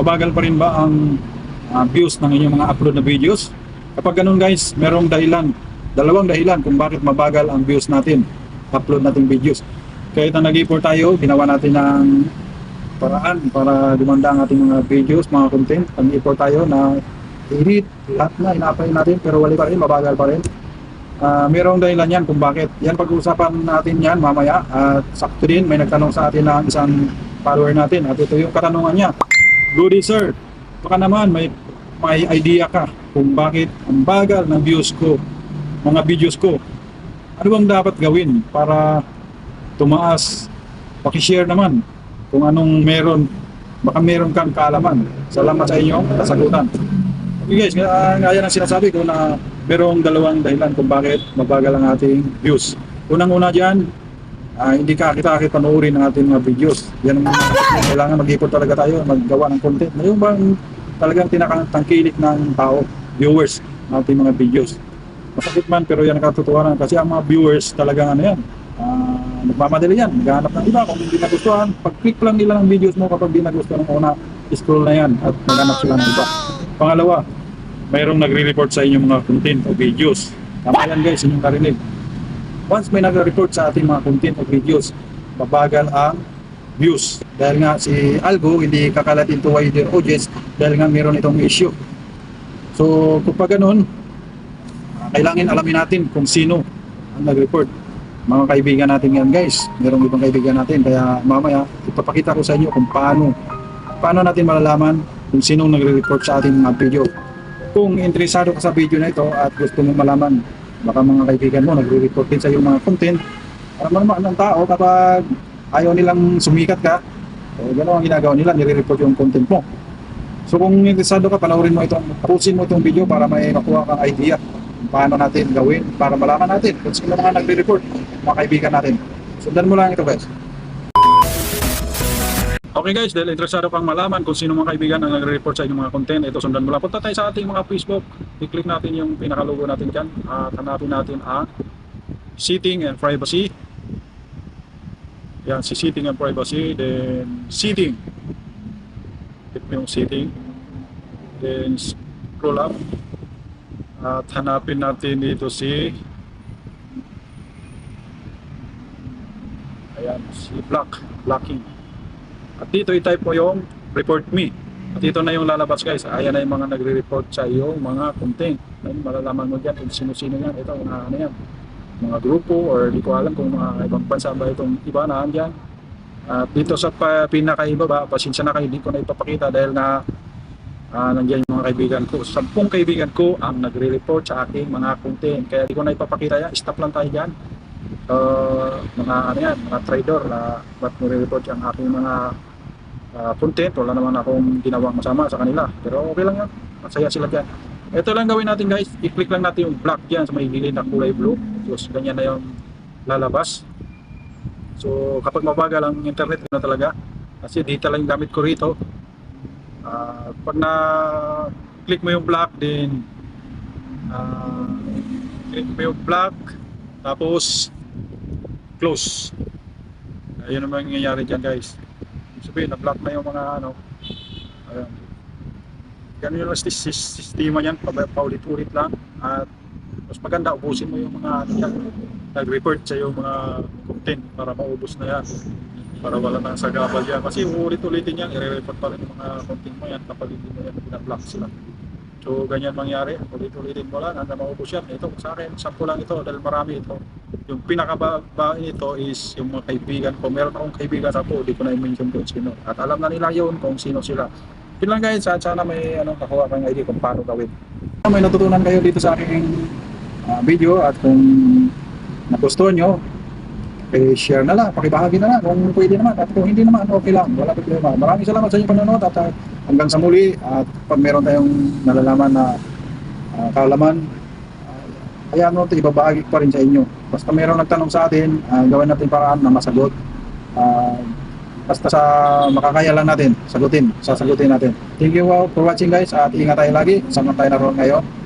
Mabagal pa rin ba ang ah, views ng inyong mga upload na videos? Kapag ganun guys, merong dahilan, dalawang dahilan kung bakit mabagal ang views natin, upload nating videos. Kahit na nag-ipor tayo, ginawa natin ng paraan para dumanda ang ating mga videos, mga content. Nag-ipor tayo na edit, lahat na inapay natin pero wali pa rin, mabagal pa rin. Ah, merong dahilan yan kung bakit. Yan pag-uusapan natin yan mamaya. At sakto din, may nagtanong sa atin na isang follower natin. At ito yung katanungan niya. Goody sir, baka naman may, may idea ka kung bakit ang bagal ng views ko, mga videos ko. Ano bang dapat gawin para tumaas? Pakishare naman kung anong meron. Baka meron kang kaalaman. Salamat sa inyong kasagutan. Okay guys, gaya ng sinasabi ko na merong dalawang dahilan kung bakit mabagal ang ating views. Unang-una dyan, ah, hindi ka kita panoorin ng ating mga videos. Yan ang kailangan mag-ipon talaga tayo, maggawa ng content. Na yung bang talagang tinakatangkilik ng tao, viewers ng ating mga videos. Masakit man pero yan ang katotohanan kasi ang mga viewers talagang ano yan, ah, nagmamadali yan, naghahanap ng iba kung hindi nagustuhan, pag-click lang nila ng videos mo kapag di nagustuhan ng una, scroll na yan at maghanap sila ng iba. Pangalawa, mayroong nagre-report sa inyong mga content o videos. Tama yan guys, inyong karinig. Once may nagre-report sa ating mga content o videos, mabagal ang views. Dahil nga si Algo hindi kakalatin to wider audience dahil nga meron itong issue. So kapag ganun, ah, kailangan alamin natin kung sino ang nag-report. Mga kaibigan natin yan guys. Merong ibang kaibigan natin. Kaya mamaya ipapakita ko sa inyo kung paano paano natin malalaman kung sinong nagre-report sa ating mga video. Kung interesado ka sa video na ito at gusto mo malaman, baka mga kaibigan mo nagre-report din sa iyong mga content, alam mo naman ng tao kapag ayaw nilang sumikat ka, o gano'n ang ginagawa nila, nire-report yung content mo. So kung interesado ka, panoorin mo itong, tapusin mo itong video para may makuha kang idea paano natin gawin para malaman natin kung sino mga nagre-report, mga kaibigan natin. Sundan mo lang ito guys. Okay guys, dahil interesado kang malaman kung sino mga kaibigan ang nagre-report sa inyong mga content, ito sundan mo lang. Punta tayo sa ating mga Facebook, i-click natin yung pinakalogo natin dyan at hanapin natin ang setting and privacy. Yan, si setting and privacy, then setting. Click mo yung setting. Then scroll up. At hanapin natin dito si Ayan, si block, blocking. At dito i-type mo yung report me. At ito na yung lalabas guys. Ayan na yung mga nagre-report sa iyo, mga content. Ayun, malalaman mo dyan kung sino-sino yan. Ito, mga ano yan. Mga grupo or di ko alam kung mga ibang bansa ba itong iba na andyan. At dito sa pinakaiba ba, pasensya na kayo, hindi ko na ipapakita dahil na ah, nandiyan yung mga kaibigan ko. Sampung kaibigan ko ang nagre-report sa aking mga content. Kaya di ko na ipapakita yan. Stop lang tayo dyan. Uh, mga ano yan, mga trader na ba't nire-report yung aking mga ah, content. Wala naman akong ginawang masama sa kanila. Pero okay lang yan. Masaya sila dyan. Ito lang gawin natin guys. I-click lang natin yung black dyan sa may gilid na kulay blue. So ganyan na yung lalabas. So kapag mabagal ang internet na talaga. Kasi data lang gamit ko rito. Ah, pag na click mo yung black din ah, click mo yung black tapos close. Ayun naman yung nangyayari dyan guys. Sabihin, na-block na yung mga ano. Ayun. Ganun yung sis- sis- sistema niyan, pa- paulit-ulit lang. At mas maganda, ubusin mo yung mga ano yan. Nag-report sa yung mga content para maubos na yan. Para wala na sa gabal yan. Kasi uulit-ulitin yan, i-report pa rin yung mga content mo yan kapag hindi mo yan pinablock sila. So ganyan mangyari, ulit-ulitin mo lang hanggang maubos yan. Ito sa akin, sampu lang ito dahil marami ito. Yung pinakababa nito is yung mga kaibigan ko. Meron akong kaibigan ako, di ko na i-mention kung sino. At alam na nila yun kung sino sila. Yun lang guys, at sana may ano, kakuha kang idea kung paano gawin. May natutunan kayo dito sa aking ah, video at kung nagustuhan nyo, eh, share na lang, pakibahagi na lang kung pwede naman at kung hindi naman, okay lang, wala problema. Maraming salamat sa inyong panonood at ah, hanggang sa muli at pag meron tayong nalalaman na ah, kaalaman, uh, ayan mo ito, ibabahagi ko pa rin sa inyo. Basta meron nagtanong sa atin, ah, gawin natin paraan na masagot. Ah, basta sa makakaya lang natin, sagutin, sasagutin natin. Thank you all for watching guys at ingat tayo lagi, saan man tayo naroon ngayon.